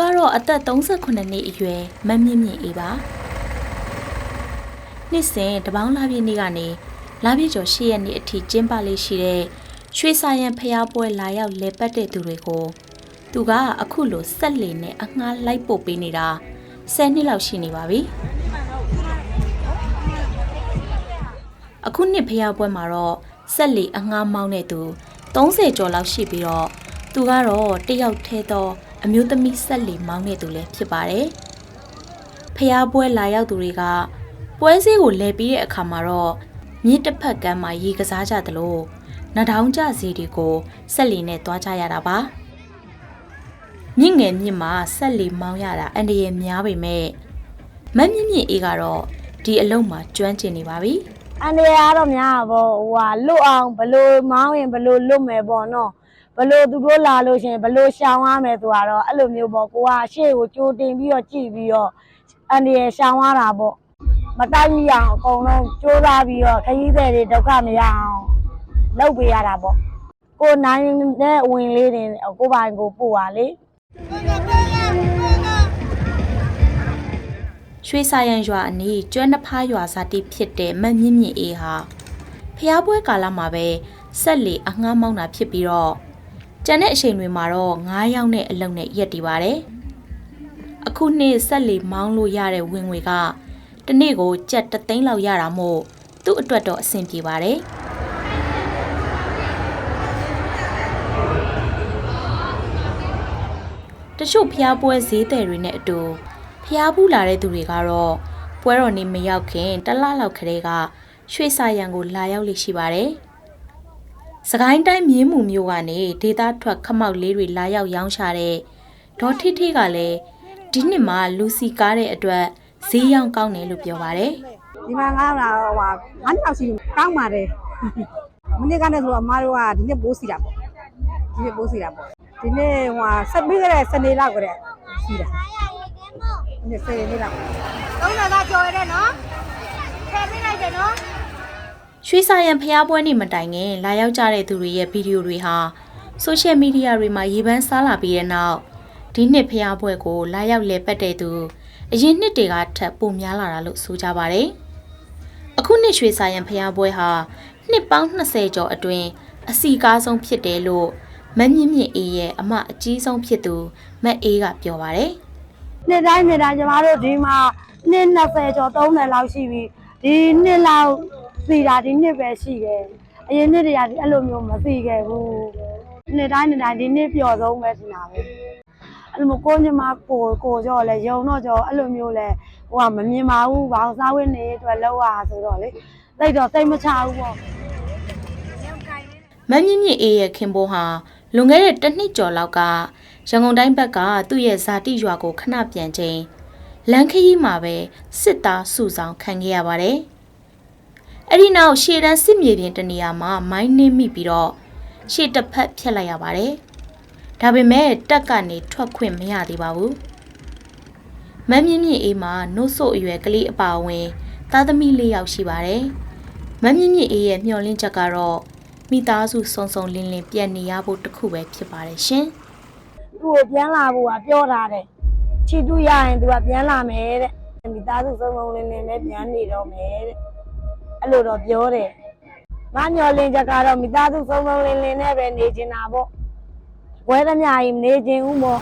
ကတော့အသက်38နှစ်အရွယ်မမြင့်မြင့်အေးပါနှစ်စဉ်တပေါင်းလာပြည့်နေ့ကနေလာပြည့်ကျော်၈ရက်နေ့အထိကျင်းပလေးရှိတဲ့ရွှေစာရန်ဖျားပွဲလာရောက်လဲပတ်တဲ့သူတွေကိုသူကအခုလိုဆက်လီနဲ့အငှားလိုက်ပို့ပေးနေတာ10နှစ်လောက်ရှိနေပါပြီအခုနှစ်ဖျားပွဲမှာတော့ဆက်လီအငှားမောင်းတဲ့သူ30ကျော်လောက်ရှိပြီးတော့သူကတော့တယောက်ထဲသော အမျိုးသမီးဆက်လီမောင်းတဲ့သူလည်းဖြစ်ပါတယ်ဖျားပွဲလာရောက်သူတွေကပွဲစည်းကိုလဲပြီးတဲ့အခါမှာတော့မြစ်တစ်ဖက်ကမ်းမှာရေကစားကြသလိုနှထောင်ကြစီတွေကိုဆက်လီနဲ့တွားကြရတာပါမြင့်ငယ်မြင့်မှာဆက်လီမောင်းရတာအန္တရာယ်များပေမဲ့မတ်မြင့်မြင့်အေးကတော့ဒီအလုံးမှာကျွမ်းကျင်နေပါပြီအန်ဒီယာကတော့များတာပေါ့ဟိုဟာလွတ်အောင်ဘလို့မောင်းရင်ဘလို့လွတ်မယ်ပေါ့နော် ဘလို့သူတို့လာလို့ရှရင်ဘလို့ရှောင်ရမယ်ဆိုတော့အဲ့လိုမျိုးပေါ့ကိုကရှေ့ကိုကြိုတင်ပြီးတော့ကြည့်ပြီးတော့အန်ဒီယာရှောင်ရတာပေါ့မတိုက်မိအောင်အကုန်လုံးကြိုးစားပြီးတော့ခရီးသည်တွေဒုက္ခမရအောင်လုပ်ပေးရတာပေါ့ကိုနိုင်တဲ့ဝင်လေးတွေကိုပိုင်ကိုပို့ပါလေရွှေစာရန်ရွာအနီးကျွမ်းနှစ်ဖားရွာဇာတိဖြစ်တဲ့မတ်မြင့်မြင့်အေးဟာဖျားပွဲကာလမှာပဲဆက်လီအငှားမောင်းတာဖြစ်ပြီးတော့ ကျန်တဲ့အချိန်တွေမှာတော့9ရောက်နဲ့အလုံးနဲ့ရက်တည်ပါတယ်အခုနှစ်ဆက်လီမောင်းလို့ရတဲ့ဝင်ငွေကတစ်နေ့ကိုကြက်တစ်သိန်းလောက်ရတာမို့သူ့အတွက်တော့အဆင်ပြေပါတယ်တချို့ဖျားပွဲဈေးတယ်တွေနဲ့အတူဖျားဘူးလာတဲ့သူတွေကတော့ပွဲတော်နေ့မရောက်ခင်တစ်လလောက်ခရဲကရွှေစာရန်ကိုလာရောက်လိရှိပါတယ်။ စကိုင်းတိုင်းမြင်းမှုမျိုးကနေဒေတာထွက်ခမောက်လေးတွေလာရောက်ရောင်းချတဲ့ဒေါ်ထိထိကလည်းဒီနှစ်မှာလူစီကားတဲ့အတွက်ဈေးရောင်းကောင်းတယ်လို့ပြောပါတယ်ဒီမှာငါလာဟိုဟာငါးနှစ်လောက်ရှိပြီကောင်းပါတယ်မနေ့ကနဲ့ဆိုတော့အမားတို့ကဒီနေ့ပိုးစီတာပေါ့ဒီနေ့ပိုးစီတာပေါ့ဒီနေ့ဟိုဟာဆက်ပြီးကြတဲ့စနေလောက်ကြတဲ့စီတာဒီနေ့စနေနေ့လောက်30ကကြော်ရဲနော်ဖယ်ပေးလိုက်တယ်နော်။ ရွှေစာရန်ဖျားပွဲနေ့မတိုင်ခင်လာရောက်ကြတဲ့သူတွေရဲ့ဗီဒီယိုတွေဟာဆိုရှယ်မီဒီယာတွေမှာရေပန်းစားလာပြီးတဲ့နောက်ဒီနှစ်ဖျားပွဲကိုလာရောက်လဲပတ်တဲ့သူအရင်နှစ်တွေကထပ်ပိုများလာတာလို့ဆိုကြပါတယ်။အခုနှစ်ရွှေစာရန်ဖျားပွဲဟာနှစ်ပေါင်း20ကျော်အတွင်းအစီကားဆုံးဖြစ်တယ်လို့မမြင့်မြင့်အေးရဲ့အမအကြီးဆုံးဖြစ်သူမက်အေးကပြောပါတယ်။နှစ်တိုင်းနှစ်တိုင်းကျမတို့ဒီမှာနှစ်20ကျော်30လောက်ရှိပြီဒီနှစ်လောက် စီတာဒီနှစ်ပဲရှိတယ်အရင်နှစ်တွေကဒီအဲ့လိုမျိုးမစီခဲ့ဘူးနှစ်တိုင်းနှစ်တိုင်းဒီနှစ်ပျော်ဆုံးပဲထင်တာပဲအဲ့လိုမျိုးကိုညီမကိုကိုကြောလဲယုံတော့ကြောအဲ့လိုမျိုးလဲဟိုကမမြင်ပါဘူးဘာလို့စားဝတ်နေရေးအတွက်လောက်ရဆိုတော့လေသိတော့စိတ်မချဘူးပေါ့မမြင့်မြင့်အေးရဲ့ခင်ပိုးဟာလွန်ခဲ့တဲ့တစ်နှစ်ကျော်လောက်ကရန်ကုန်တိုင်းဘက်ကသူ့ရဲ့ဇာတိရွာကိုခဏပြန်ချိန်လမ်းခရီးမှာပဲစစ်သားစုဆောင်ခံခဲ့ရပါတယ်။ အဲ့ဒီနောက်ရှေ့တန်းစစ်မြေပြင်တနေရာမှာမိုင်းနှင်းမိပြီးတော့ရှေ့တစ်ဖက်ဖြတ်လိုက်ရပါတယ်။ဒါပေမဲ့တက်ကနေထွက်ခွင့်မရသေးပါဘူး။မမြင့်မြင့်အေးမှာနှုတ်ဆို့အရွယ်ကလေးအပါအဝင် သားသမီး၄ယောက်ရှိပါတယ်။မမြင့်မြင့်အေးရဲ့မျှော်လင့်ချက်ကတော့မိသားစုစုံစုံလင်းလင်းပြန်နေရဖို့တခုပဲဖြစ်ပါတယ်ရှင်သူ့ကိုပြန်လာဖို့ကပြောထားတယ်ချီတူရရင်သူကပြန်လာမယ်တဲ့မိသားစုစုံစုံလင်းလင်းနဲ့ပြန်နေတော့မယ်တဲ့ အဲ့လိုတော့ပြောတယ်မညော်လင်းချက်ကတော့မိသားစုစုံစုံလင်းလင်းနဲ့ပဲနေချင်တာပေါ့ဝဲသမျှကြီးမနေချင်ဘူးပေါ့